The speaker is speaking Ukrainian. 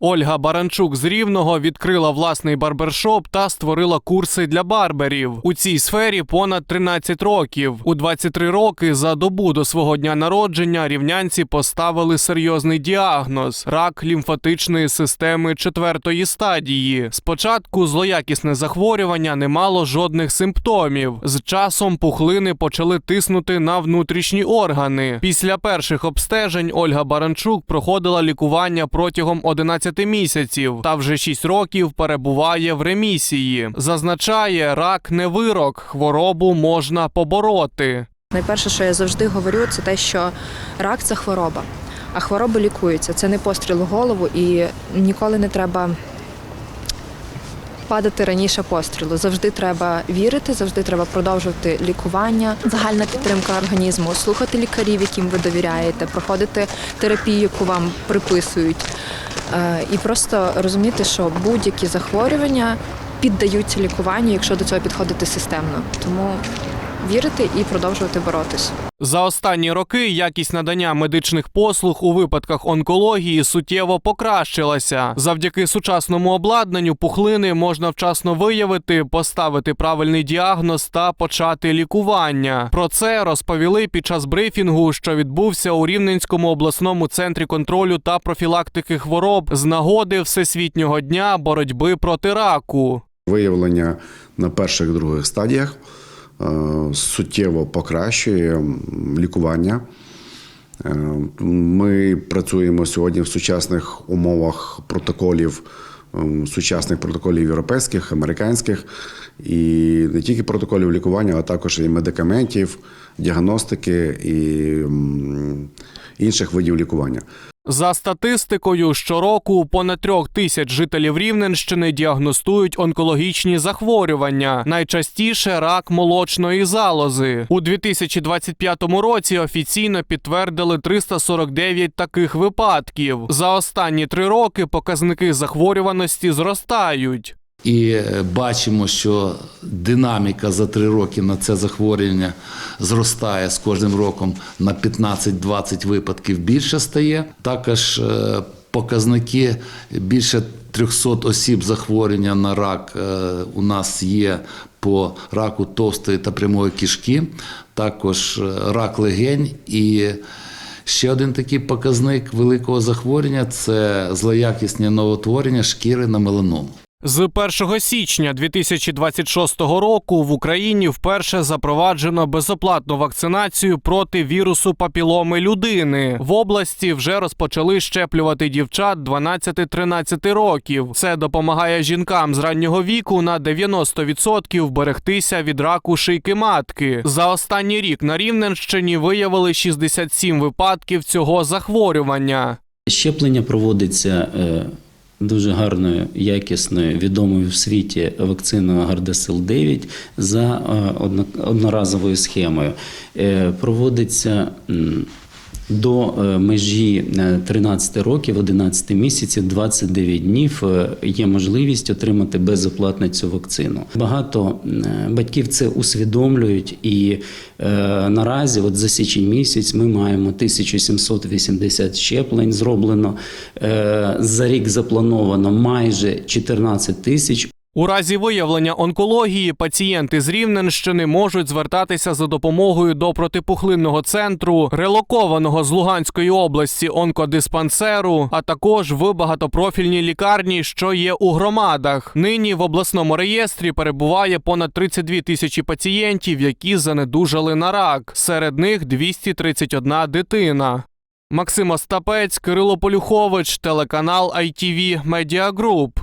Ольга Баранчук з Рівного відкрила власний барбершоп та створила курси для барберів. У цій сфері понад 13 років. У 23 роки за добу до свого дня народження рівнянці поставили серйозний діагноз рак лімфатичної системи четвертої стадії. Спочатку злоякісне захворювання не мало жодних симптомів. З часом пухлини почали тиснути на внутрішні органи. Після перших обстежень Ольга Баранчук проходила лікування протягом 11 місяців та вже 6 років перебуває в ремісії. Зазначає, рак не вирок, хворобу можна побороти. Найперше, що я завжди говорю, це те, що рак це хвороба, а хвороби лікуються. Це не постріл у голову і ніколи не треба падати раніше пострілу. Завжди треба вірити, завжди треба продовжувати лікування, загальна підтримка організму, слухати лікарів, яким ви довіряєте, проходити терапію, яку вам приписують. Е, І просто розуміти, що будь-які захворювання піддаються лікуванню, якщо до цього підходити системно. Тому вірити і продовжувати боротись. За останні роки якість надання медичних послуг у випадках онкології суттєво покращилася. Завдяки сучасному обладнанню пухлини можна вчасно виявити, поставити правильний діагноз та почати лікування. Про це розповіли під час брифінгу, що відбувся у Рівненському обласному центрі контролю та профілактики хвороб з нагоди Всесвітнього дня боротьби проти раку. Виявлення на перших других стадіях суттєво покращує лікування. Е, Ми працюємо сьогодні в сучасних умовах протоколів, сучасних протоколів європейських, американських, і не тільки протоколів лікування, а також і медикаментів, діагностики і інших видів лікування. За статистикою, щороку понад трьох тисяч жителів Рівненщини діагностують онкологічні захворювання, найчастіше рак молочної залози. У 2025 році офіційно підтвердили 349 таких випадків. За останні три роки показники захворюваності зростають. І е, бачимо, що динаміка за три роки на це захворювання зростає з кожним роком на 15-20 випадків більше стає. Також е, показники більше 300 осіб захворювання на рак е, у нас є по раку товстої та прямої кишки, також рак легень і. Ще один такий показник великого захворювання це злоякісне новотворення шкіри на меланому. З 1 січня 2026 року в Україні вперше запроваджено безоплатну вакцинацію проти вірусу папіломи людини. В області вже розпочали щеплювати дівчат 12-13 років. Це допомагає жінкам з раннього віку на 90% берегтися від раку шийки матки. За останній рік на Рівненщині виявили 67 випадків цього захворювання. Щеплення проводиться е, дуже гарною, якісною, відомою в світі вакциною Гардесил 9 за однак одноразовою схемою. Е, Проводиться до е, межі е, 13 років, 11 місяців, 29 днів е, є можливість отримати безоплатно цю вакцину. Багато е, батьків це усвідомлюють, і е, наразі, от за січень місяць, ми маємо 1780 щеплень зроблено. Е, за рік заплановано майже 14 тисяч. У разі виявлення онкології пацієнти з Рівненщини можуть звертатися за допомогою до протипухлинного центру, релокованого з Луганської області онкодиспансеру, а також в багатопрофільній лікарні, що є у громадах. Нині в обласному реєстрі перебуває понад 32 тисячі пацієнтів, які занедужали на рак. Серед них 231 дитина. Максим Остапець, Кирило Полюхович, телеканал ITV Media Group.